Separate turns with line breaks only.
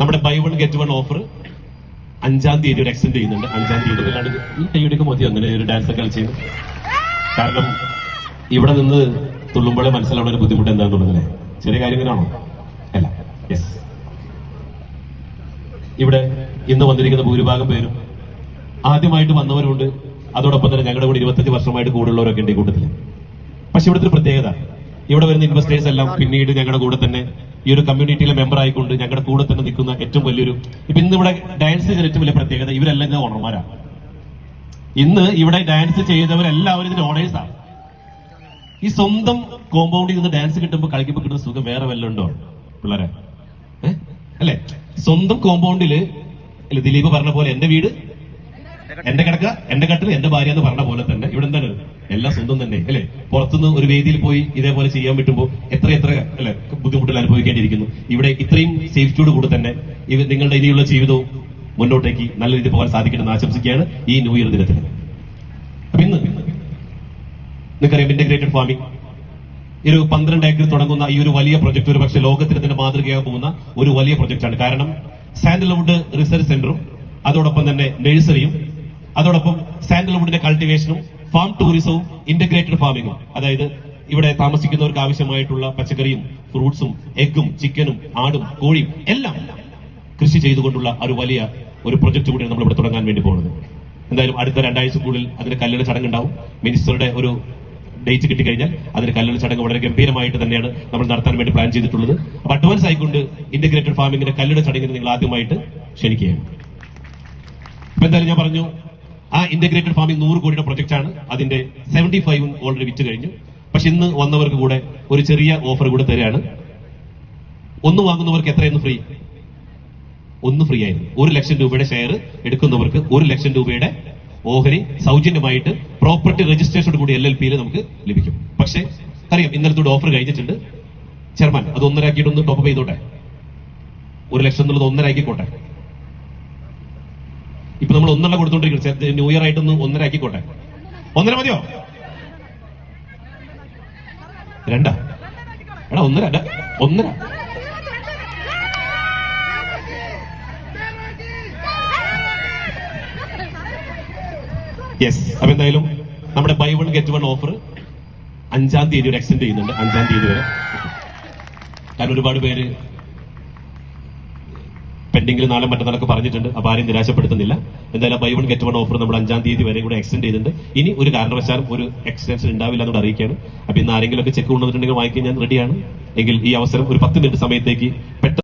നമ്മുടെ buy one get one offer അഞ്ചാം തീയതി ഒരു എക്സ്റ്റെൻഡ് ചെയ്യുന്നുണ്ട്. അഞ്ചാം തീയതി. അല്ലാണ്ട് ഈ കൈയുടെ മതി. അങ്ങനെ ഒരു ഡാൻസ് ഒക്കെ കളിച്ചു കാരണം ഇവിടെ നിന്ന് തുള്ളുമ്പോഴേ മനസ്സിലാവുന്ന ഒരു ബുദ്ധിമുട്ട് എന്താണെന്നുള്ളതല്ലേ ചെറിയ കാര്യങ്ങളാണോ അല്ല. യെസ് ഇവിടെ ഇന്ന് വന്നിരിക്കുന്ന ഭൂരിഭാഗം പേരും ആദ്യമായിട്ട് വന്നവരുണ്ട്. അതോടൊപ്പം തന്നെ ഞങ്ങളുടെ കൂടെ ഇരുപത്തഞ്ച് വർഷമായിട്ട് കൂടുള്ളവരൊക്കെ ഉണ്ട് ഈ കൂട്ടത്തിൽ പക്ഷെ ഇവിടുത്തെ ഒരു പ്രത്യേകത. ഇവിടെ വരുന്ന ഇൻവെസ്റ്റേഴ്സ് എല്ലാം പിന്നീട് ഞങ്ങളുടെ കൂടെ തന്നെ ഈ ഒരു കമ്മ്യൂണിറ്റിയിലെ മെമ്പർ ആയിക്കൊണ്ട് ഞങ്ങളുടെ കൂടെ തന്നെ നിൽക്കുന്ന ഏറ്റവും വലിയൊരു ഇപ്പൊ ഇന്ന് ഇവിടെ ഡാൻസ് ചെയ്ത ഏറ്റവും വലിയ പ്രത്യേകത ഇവരെല്ലാം ഓണർമാരാണ് ഇന്ന് ഇവിടെ ഡാൻസ് ചെയ്തവരെല്ലാവരും ഇതിന്റെ ഓണേഴ്സാണ് ഈ സ്വന്തം കോമ്പൗണ്ടിൽ നിന്ന് ഡാൻസ് കിട്ടുമ്പോൾ കളിക്കുമ്പോൾ കിട്ടുന്ന സുഖം വേറെ വല്ലതും ഉണ്ടോ പിള്ളേരെ? അല്ലേ? സ്വന്തം കോമ്പൗണ്ടിൽ അല്ലെ ദിലീപ് പറഞ്ഞ പോലെ എന്റെ വീട് എന്റെ കിടക്ക എന്റെ കട്ടിൽ എന്റെ ഭാര്യ എന്ന് പറഞ്ഞ പോലെ തന്നെ ഇവിടെ എന്താണ് എല്ലാം സ്വന്തം തന്നെ അല്ലെ? പുറത്തുനിന്ന് ഒരു വേദിയിൽ പോയി ഇതേപോലെ ചെയ്യാൻ പറ്റുമ്പോൾ എത്ര എത്ര അല്ലെ ബുദ്ധിമുട്ടുകൾ അനുഭവിക്കേണ്ടിയിരിക്കുന്നു. ഇവിടെ ഇത്രയും സേഫ്റ്റിയോട് കൂടെ തന്നെ നിങ്ങളുടെ ഇനിയുള്ള ജീവിതവും മുന്നോട്ടേക്ക് നല്ല രീതിയിൽ പോകാൻ സാധിക്കണമെന്ന് ആശംസിക്കുകയാണ് ഈ ന്യൂ ഇയർ ദിനത്തിൽ അപ്പൊ ഇന്ന് നിങ്ങൾക്കറിയാം ഇന്റഗ്രേറ്റഡ് ഫാമിംഗ് ഒരു പന്ത്രണ്ട് ഏക്കർ തുടങ്ങുന്ന ഈ ഒരു വലിയ പ്രൊജക്ട് ഒരു പക്ഷേ ലോകത്തിന് മാതൃകയാകാൻ പോകുന്ന ഒരു വലിയ പ്രൊജക്റ്റാണ് കാരണം സാൻഡൽവുഡ് റിസർച്ച് സെന്ററും അതോടൊപ്പം തന്നെ നഴ്സറിയും അതോടൊപ്പം സാൻഡൽവുഡിന്റെ കൾട്ടിവേഷനും ഫാം ടൂറിസവും ഇന്റഗ്രേറ്റഡ് ഫാമിങ്ങും അതായത് ഇവിടെ താമസിക്കുന്നവർക്ക് ആവശ്യമായിട്ടുള്ള പച്ചക്കറിയും ഫ്രൂട്ട്സും എഗ്ഗും ചിക്കനും ആടും കോഴിയും എല്ലാം കൃഷി ചെയ്തുകൊണ്ടുള്ള ഒരു വലിയ ഒരു പ്രൊജക്ട് കൂടി നമ്മൾ ഇവിടെ തുടങ്ങാൻ വേണ്ടി പോകുന്നത്. എന്തായാലും അടുത്ത രണ്ടാഴ്ചക്കുള്ളിൽ അതിന് കല്ലിട ചടങ്ങുണ്ടാവും. മിനിസ്റ്ററുടെ ഒരു ഡേറ്റ് കിട്ടിക്കഴിഞ്ഞാൽ അതിന് കല്ലിട ചടങ്ങ് വളരെ ഗംഭീരമായിട്ട് തന്നെയാണ് നമ്മൾ നടത്താൻ വേണ്ടി പ്ലാൻ ചെയ്തിട്ടുള്ളത്. അപ്പൊ അഡ്വാൻസ് ആയിക്കൊണ്ട് ഇന്റഗ്രേറ്റഡ് ഫാമിംഗിന്റെ കല്ലിട ചടങ്ങിന് നിങ്ങൾ ആദ്യമായിട്ട് ക്ഷണിക്കുകയാണ്. എന്തായാലും ഞാൻ പറഞ്ഞു ആ ഇന്റഗ്രേറ്റഡ് ഫാമിംഗ് നൂറ് കോടിയുടെ പ്രൊജക്ട് ആണ്. അതിന്റെ സെവന്റി ഫൈവും ഓൾറെഡി വിറ്റ് കഴിഞ്ഞു. പക്ഷെ ഇന്ന് വന്നവർക്ക് കൂടെ ഒരു ചെറിയ ഓഫർ കൂടെ തരികയാണ് ഒന്ന് വാങ്ങുന്നവർക്ക് എത്രയെന്ന് ഫ്രീ ഒന്ന് ഫ്രീ ആയിരുന്നു. ഒരു ലക്ഷം രൂപയുടെ ഷെയർ എടുക്കുന്നവർക്ക് ഒരു ലക്ഷം രൂപയുടെ ഓഹരി സൗജന്യമായിട്ട് പ്രോപ്പർട്ടി രജിസ്ട്രേഷനോട് കൂടി എൽ എൽ പിയിൽ നമുക്ക് ലഭിക്കും. പക്ഷേ അറിയാം ഇന്നലത്തോടെ ഓഫർ കഴിഞ്ഞിട്ടുണ്ട്. ചെയർമാൻ അത് ഒന്നരാക്കിയിട്ടൊന്ന് ടോപ്പ് ചെയ്തോട്ടെ? ഒരു ലക്ഷം എന്നുള്ളത് ഒന്നരാക്കിക്കോട്ടെ ഒന്നര കൊടുത്തോണ്ടിരിക്കുന്നത് ന്യൂ ഇയർ ആയിട്ടൊന്ന് ഒന്നര ആക്കിക്കോട്ടെ. ഒന്നര മതിയോ? രണ്ടാ? എടാ ഒന്നര ഒന്നര. യെസ് അപ്പൊ എന്തായാലും നമ്മുടെ buy one get one offer അഞ്ചാം തീയതി വരെ എക്സ്റ്റെൻഡ് ചെയ്യുന്നുണ്ട്. അഞ്ചാം തീയതി വരെ. കാരണം ഒരുപാട് പേര് പെൻഡിംഗിൽ നാളെ മറ്റന്നാളൊക്കെ പറഞ്ഞിട്ടുണ്ട്. അപ്പൊ ആരെയും നിരാശപ്പെടുത്തുന്നില്ല. എന്തായാലും buy one get one offer നമ്മൾ അഞ്ചാം തീയതി വരെ കൂടെ എക്സ്റ്റെൻഡ് ചെയ്തിട്ടുണ്ട്. ഇനി ഒരു കാരണവശാലും ഒരു എക്സ്റ്റൻഷൻ ഉണ്ടാവില്ല എന്നോട് അറിയിക്കുകയാണ്. അപ്പൊ ഇന്ന് ആരെങ്കിലും ഒക്കെ ചെക്ക് കൊണ്ടുവന്നിട്ടുണ്ടെങ്കിൽ വാങ്ങിക്കാൻ ഞാൻ റെഡിയാണ് എങ്കിൽ ഈ അവസരം ഒരു പത്ത് മിനിറ്റ് സമയത്തേക്ക് പെട്ടെന്ന്